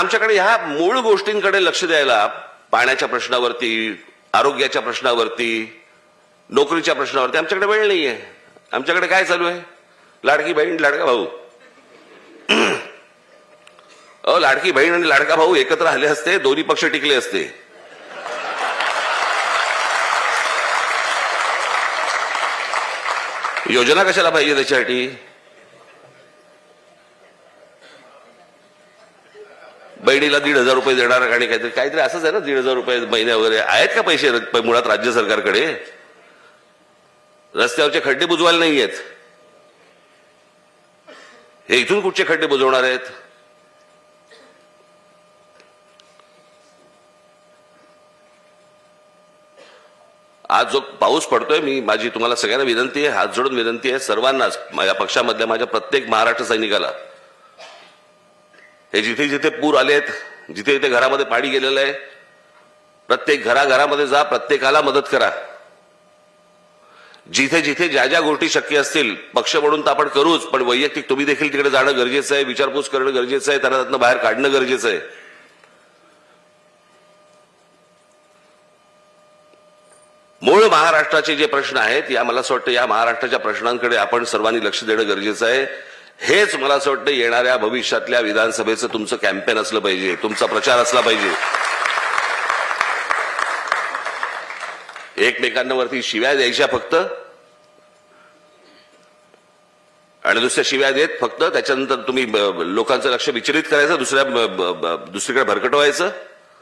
आमच्याकडे ह्या मूळ गोष्टींकडे लक्ष द्यायला पाण्याच्या प्रश्नावरती आरोग्याच्या प्रश्नावरती नोकरीच्या प्रश्नावरती आमच्याकडे वेळ नाही आहे आमच्याकडे काय चालू आहे? लाडकी बहीण लाडका भाऊ. अ लाडकी बहीण आणि लाडका भाऊ एकत्र आले असते दोन्ही पक्ष टिकले असते. योजना कशाला पाहिजे त्याच्यासाठी? बहिणीला दीड हजार रुपये देणार आणि काहीतरी काहीतरी असंच आहे ना दीड हजार रुपये महिने वगैरे आहेत का पैसे मुळात राज्य सरकारकडे? रस्त्यावरचे खड्डे बुजवायला नाही आहेत. हे इथून कुठचे खड्डे बुजवणार आहेत? आज जो पाऊस पडतोय मी माझी तुम्हाला सगळ्यांना विनंती आहे हात जोडून विनंती आहे सर्वांनाच माझ्या पक्षामधल्या माझ्या प्रत्येक महाराष्ट्र सैनिकाला. हे जिथे जिथे पूर आलेत जिथे जिथे घरामध्ये पाणी गेलेलं आहे प्रत्येक घराघरामध्ये जा प्रत्येकाला मदत करा. जिथे जिथे ज्या ज्या गोष्टी शक्य असतील पक्ष म्हणून तर आपण करूच पण वैयक्तिक तुम्ही देखील तिकडे जाणं गरजेचं आहे विचारपूस करणं गरजेचं आहे त्यांना त्यातनं बाहेर काढणं गरजेचं आहे. मूळ महाराष्ट्राचे जे प्रश्न आहेत या मला असं वाटतं या महाराष्ट्राच्या प्रश्नांकडे आपण सर्वांनी लक्ष देणं गरजेचं आहे. हेच मला असं वाटतं येणाऱ्या भविष्यातल्या विधानसभेचं तुमचं कॅम्पेन असलं पाहिजे तुमचा प्रचार असला पाहिजे. एकमेकांवरती शिव्या द्यायच्या फक्त. आणि दुसऱ्या शिव्या देत फक्त त्याच्यानंतर तुम्ही लोकांचं लक्ष विचलित करायचं दुसऱ्या दुसरीकडे भरकटवायचं.